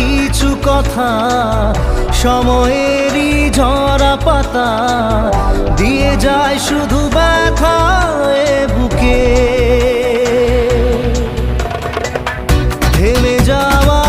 কিছু কথা সময়েরই ঝরা পাতা দিয়ে যায় শুধু ব্যথা বুকে। থেমে যাওয়া